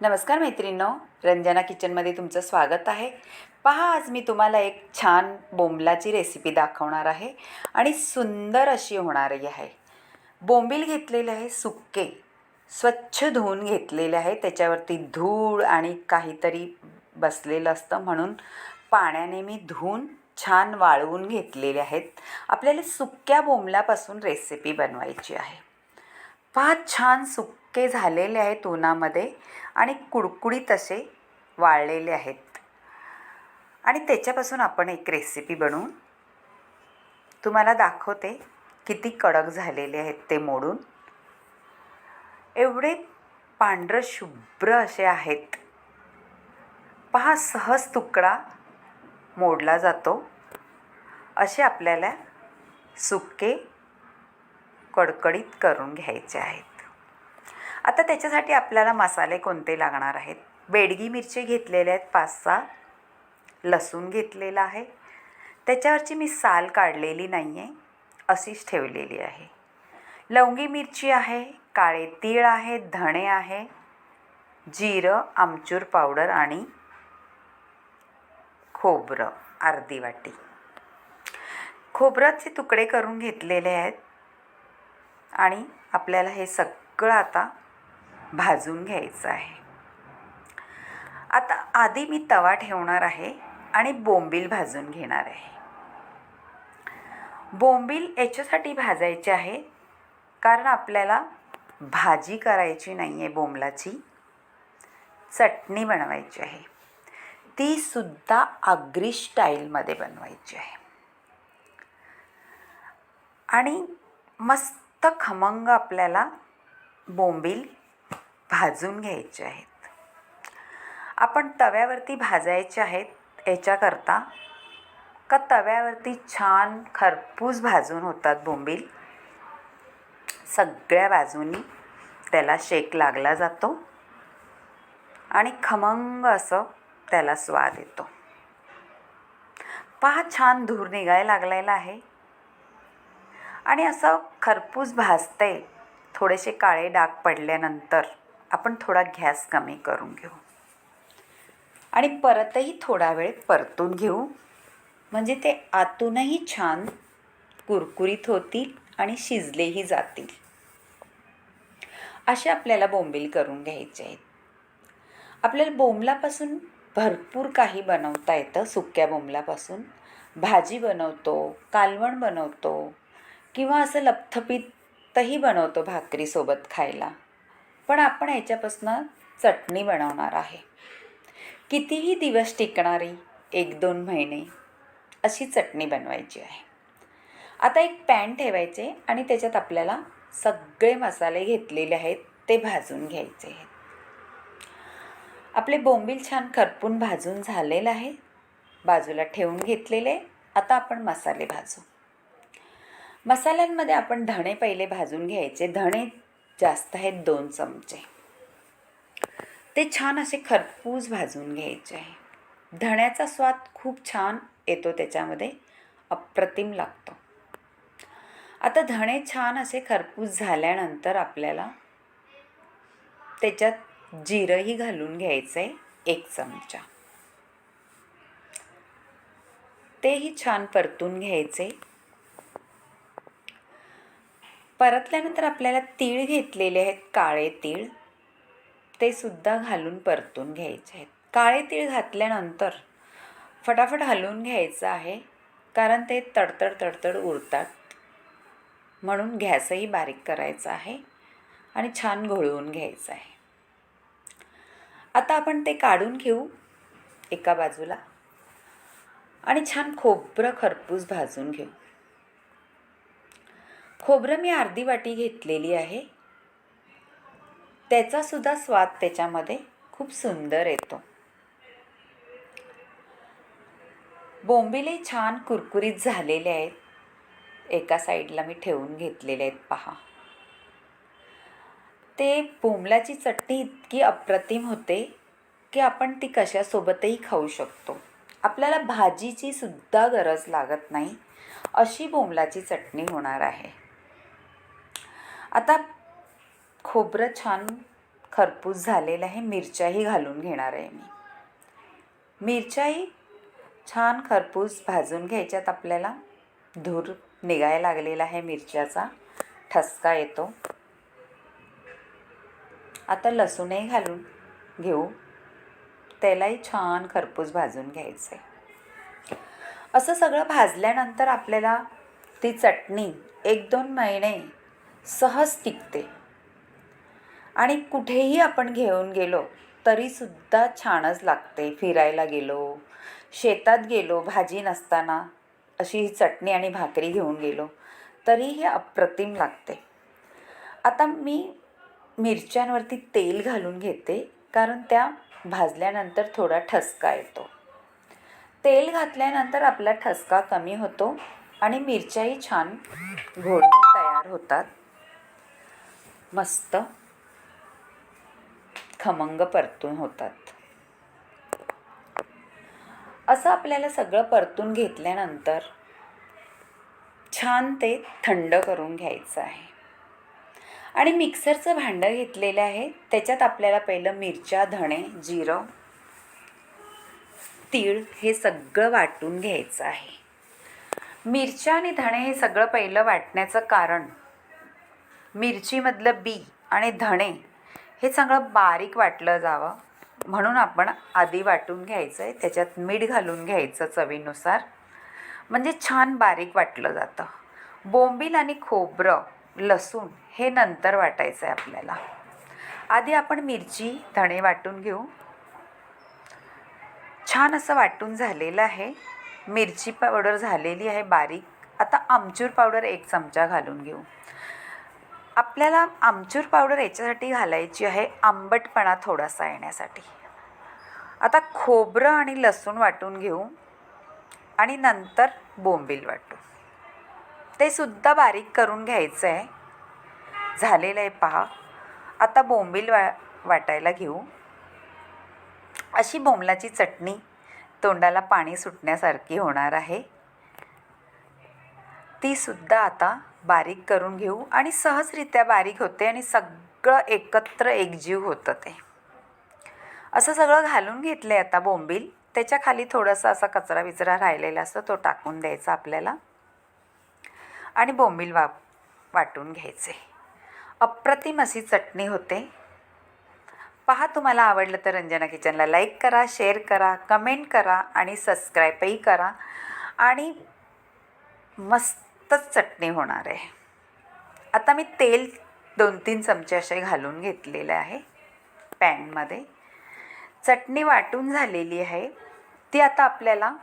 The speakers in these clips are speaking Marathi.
नमस्कार मैत्रिणींनो रंजना किचनमध्ये तुमचं स्वागत आहे. पहा आज मी तुम्हाला एक छान बोंबलाची रेसिपी दाखवणार आहे आणि सुंदर अशी होणारी आहे. बोंबील घेतलेले आहे सुक्के स्वच्छ धुवून घेतलेले आहे. त्याच्यावरती धूळ आणि काहीतरी बसलेलं असतं म्हणून पाण्याने मी धुवून छान वाळवून घेतलेले आहेत. आपल्याला सुक्या बोंबलापासून रेसिपी बनवायची आहे. पहा छान सुक सुक्के झालेले आहेत उन्हामध्ये आणि कुडकुडीत असे वाळलेले आहेत. आणि त्याच्यापासून आपण एक रेसिपी बनवून तुम्हाला दाखवते किती कडक झालेले आहेत ते मोडून. एवढे पांढरं शुभ्र असे आहेत. पहा सहज तुकडा मोडला जातो. असे आपल्याला सुके कडकडीत करून घ्यायचे आहेत. आता त्याच्यासाठी आपल्याला मसाले कोणते लागणार आहेत? बेडगी मिरची घेतलेले आहेत पाच सहा लसूण घेतलेला आहे. त्याच्यावरची मी साल काढलेली नाही आहे अशीच ठेवलेली आहे. लवंगी मिरची आहे काळे तीळ आहे धणे आहे जिरं आमचूर पावडर आणि खोबरं अर्धी वाटी. खोबराचे तुकडे करून घेतलेले आहेत. आणि आपल्याला हे सगळं आता भाजून घ्यायचं आहे. आता आधी मी तवा ठेवणार आहे आणि बोंबील भाजून घेणार आहे. बोंबील याच्यासाठी भाजायचे आहे कारण आपल्याला भाजी करायची नाही आहे बोंबलाची. चटणी बनवायची आहे. ती सुद्धा आगरी स्टाईलमध्ये बनवायची आहे. आणि मस्त खमंग आपल्याला बोंबील भाजून घ्यायचे आहेत. आपण तव्यावरती भाजायचे आहेत याच्याकरता का तव्यावरती छान खरपूस भाजून होतात बोंबील? सगळ्या बाजूनी त्याला शेक लागला जातो आणि खमंग असं त्याला स्वाद येतो. पहा छान धूर निघायला लागलेला आहे. आणि असं खरपूस भाजते थोडेसे काळे डाग पडल्यानंतर. आपण थोडा गॅस कमी करून घेऊ. आणि परतही थोडा वेळ परतून घेऊ. म्हणजे ते आतूनही छान कुरकुरीत होतील आणि शिजलेही जातील. असे आपल्याला बोंबील करून घ्यायचे आहेत. आपल्याला बोंबलापासून भरपूर काही बनवता येतं सुक्या बोंबलापासून. भाजी बनवतो कालवण बनवतो किंवा असं लपथपीतही बनवतो भाकरीसोबत खायला. पण आपण याच्यापासून चटणी बनवणार आहे. कितीही दिवस टिकणारी एक दोन महिने अशी चटणी बनवायची आहे. आता एक पॅन ठेवायचे आणि त्याच्यात आपल्याला सगळे मसाले घेतलेले आहेत ते भाजून घ्यायचे आहेत. आपले बोंबील छान खरपून भाजून झालेलं आहे. बाजूला ठेवून घेतलेले. आता आपण मसाले भाजू. मसाल्यांमध्ये आपण धणे पहिले भाजून घ्यायचे. धणे जास्त आहेत दोन चमचे. ते छान असे खरपूस भाजून घ्यायचे आहे. धण्याचा स्वाद खूप छान येतो त्याच्यामध्ये अप्रतिम लागतो. आता धणे छान असे खरपूस झाल्यानंतर आपल्याला त्याच्यात जिरंही घालून घ्यायचं आहे एक चमचा. तेही छान परतून घ्यायचे. परतल्यानंतर आपल्याला तीळ घेतलेले आहेत काळे तीळ. ते सुद्धा घालून परतून घ्यायचे आहेत. काळे तीळ घातल्यानंतर फटाफट हलवून घ्यायचं आहे कारण ते तडतड तडतड उरतात म्हणून गॅसही बारीक करायचा आहे आणि छान घोळवून घ्यायचं आहे. आता आपण ते काढून घेऊ एका बाजूला आणि छान खोबरं खरपूस भाजून घेऊ. खोबरं मी अर्धी वाटी घेतलेली आहे. त्याचासुद्धा स्वाद त्याच्यामध्ये खूप सुंदर येतो. बोंबिले छान कुरकुरीत झालेले आहेत. एका साईडला मी ठेवून घेतलेले आहेत पहा. ते बोंबलाची चटणी इतकी अप्रतिम होते की आपण ती कशासोबतही खाऊ शकतो. आपल्याला भाजीची सुद्धा गरज लागत नाही. अशी बोंबलाची चटणी होणार आहे. आता खोबरं छान खरपूस झालेला आहे. मिरच्याही घालून घेणार आहे मी. मिरच्याही छान खरपूस भाजून घ्यायच्यात आपल्याला. धूर निघायला लागलेला आहे मिरच्याचा. ठसका येतो. आता लसूणही घालून घेऊ. त्यालाही छान खरपूस भाजून घ्यायचं आहे असं सगळं भाजल्यानंतर आपल्याला ती चटणी एक दोन महिने सहज टिकते. आणि कुठेही आपण घेऊन गेलो तरीसुद्धा छानच लागते. फिरायला गेलो शेतात गेलो भाजी नसताना अशी ही चटणी आणि भाकरी घेऊन गेलो तरीही अप्रतिम लागते. आता मी मिरच्यांवरती तेल घालून घेते कारण त्या भाजल्यानंतर थोडा ठसका येतो. तेल घातल्यानंतर आपला ठसका कमी होतो आणि मिरच्याही छान घोळून तयार होतात. मस्त खमंग परतून होतात. असं आपल्याला सगळं परतून घेतल्यानंतर छान ते थंड करून घ्यायचं आहे. आणि मिक्सरचं भांडं घेतलेलं आहे. त्याच्यात आपल्याला पहिलं मिरच्या धणे जिरं तीळ हे सगळं वाटून घ्यायचं आहे. मिरच्या आणि धणे हे सगळं पहिलं वाटण्याचं कारण मिरचीमधलं बी आणि धणे हे सगळं बारीक वाटलं जावं म्हणून आपण आधी वाटून घ्यायचं आहे त्याच्यात मीठ घालून घ्यायचं चवीनुसार. म्हणजे छान बारीक वाटलं जातं. बोंबील आणि खोबरं लसूण हे नंतर वाटायचं आहे आपल्याला. आधी आपण मिरची धणे वाटून घेऊ. छान असं वाटून झालेलं आहे. मिरची पावडर झालेली आहे बारीक. आता आमचूर पावडर एक चमचा घालून घेऊ. आपल्याला आमचूर पावडर याच्यासाठी घालायची आहे आंबटपणा थोडासा येण्यासाठी. आता खोबरं आणि लसूण वाटून घेऊ आणि नंतर बोंबील वाटू. ते सुद्धा बारीक करून घ्यायचं आहे झालेलं आहे पहा. आता बोंबील वा वाटायला घेऊ. अशी बोंबलाची चटणी तोंडाला पाणी सुटण्यासारखी होणार आहे. तीसुद्धा आता बारीक करून घेऊ आणि सहजरित्या बारीक होते आणि सगळं एकत्र एकजीव होतं ते. असं सगळं घालून घेतलं आहे आता बोंबील. त्याच्याखाली थोडासा असा कचरा विचरा राहिलेला असतो तो टाकून द्यायचा आपल्याला. आणि बोंबील वा वाटून घ्यायचे. अप्रतिम अशी चटणी होते. पहा तुम्हाला आवडलं तर रंजना किचनला लाईक करा शेअर करा कमेंट करा आणि सबस्क्राईबही करा. आणि मस्त मस्तच चटणी होणार आहे. आता मी तेल दोन तीन चमचे असे घालून घेतलेले आहे पॅनमध्ये. चटणी वाटून झालेली आहे. ती आता आपल्याला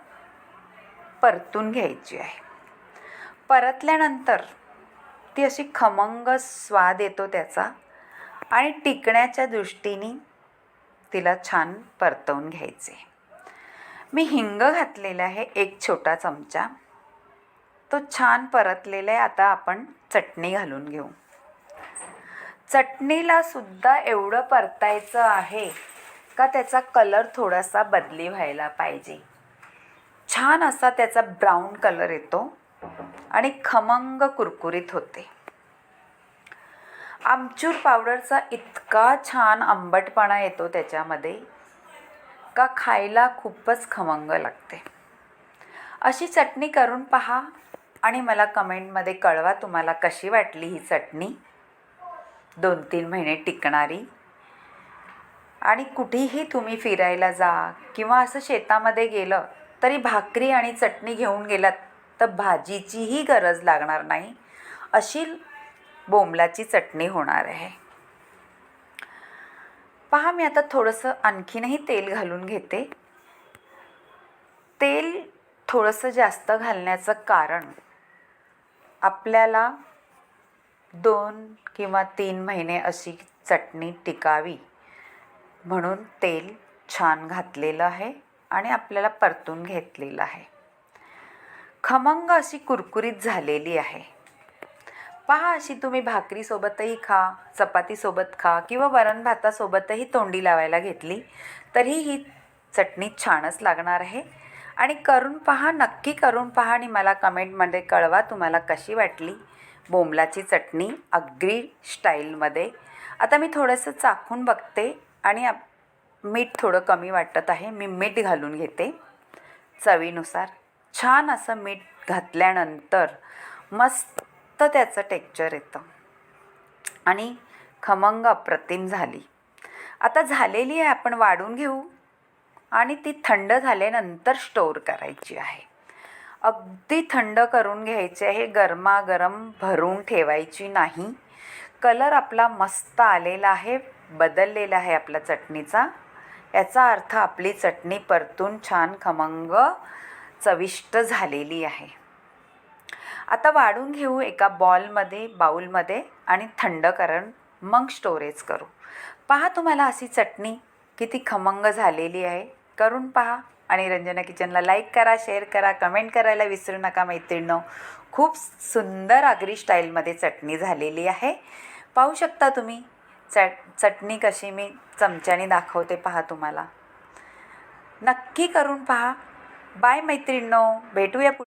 परतून घ्यायची आहे. परतल्यानंतर ती अशी खमंग स्वाद येतो त्याचा आणि टिकण्याच्या दृष्टीने तिला छान परतवून घ्यायचे. मी हिंग घातलेलं आहे एक छोटा चमचा. तो छान परतलेला आहे. आता आपण चटणी घालून घेऊ. चटणीला सुद्धा एवढं परतायचं आहे का त्याचा कलर थोडासा बदली व्हायला पाहिजे. छान असा त्याचा ब्राऊन कलर येतो आणि खमंग कुरकुरीत होते. आमचूर पावडरचा इतका छान आंबटपणा येतो त्याच्यामध्ये का खायला खूपच खमंग लागते. अशी चटणी करून पहा. आणि मला कमेंटमध्ये कळवा तुम्हाला कशी वाटली ही चटणी. दोन तीन महिने टिकणारी. आणि कुठेही तुम्ही फिरायला जा किंवा असं शेतामध्ये गेलं तरी भाकरी आणि चटणी घेऊन गेलात तर भाजीचीही गरज लागणार नाही. अशी बोंबलाची चटणी होणार आहे. पहा मी आता थोडंसं आणखीनही तेल घालून घेते. तेल थोडंसं जास्त घालण्याचं कारण आपल्याला दोन किंवा तीन महिने अशी चटणी टिकावी म्हणून तेल छान घातलेलं आहे आणि आपल्याला परतून घेतलेलं आहे. खमंग अशी कुरकुरीत झालेली आहे. पहा अशी तुम्ही भाकरीसोबतही खा चपातीसोबत खा किंवा वरण भातासोबतही तोंडी लावायला घेतली तरी ही चटणी छानच लागणार आहे. आणि करून पहा नक्की करून पहा आणि मला कमेंटमध्ये कळवा तुम्हाला कशी वाटली बोंबलाची चटणी अग्री स्टाईलमध्ये. आता मी थोडंसं चाखून बघते आणि आप- मीठ थोडं कमी वाटत आहे मी मीठ घालून घेते. चवीनुसार छान असं मीठ घातल्यानंतर मस्त त्याचं टेक्चर येतं. आणि खमंग अप्रतिम झाली. आता झालेली आहे आपण वाढून घेऊ. आणि ती थंड झाल्यानंतर स्टोअर करायची आहे. अगदी थंड करून घ्यायची आहे गरमागरम भरून ठेवायची नाही. कलर आपला मस्त आलेला आहे बदललेला आहे आपला चटणीचा. याचा अर्थ आपली चटणी परतून छान खमंग चविष्ट झालेली आहे. आता वाढून घेऊ एका बॉलमध्ये बाऊलमध्ये आणि थंड करून मग स्टोरेज करू. पहा तुम्हाला अशी चटणी किती खमंग झालेली आहे. करून पहा आणि रंजना किचनला लाईक करा शेअर करा कमेंट करायला विसरू नका मैत्रिणींनो. खूप सुंदर आगरी स्टाईलमध्ये चटणी झालेली आहे. पाहू शकता तुम्ही चट चटणी कशी मी चमच्याने दाखवते पहा तुम्हाला. नक्की करून पहा. बाय मैत्रिणींनो. भेटूया पुढे.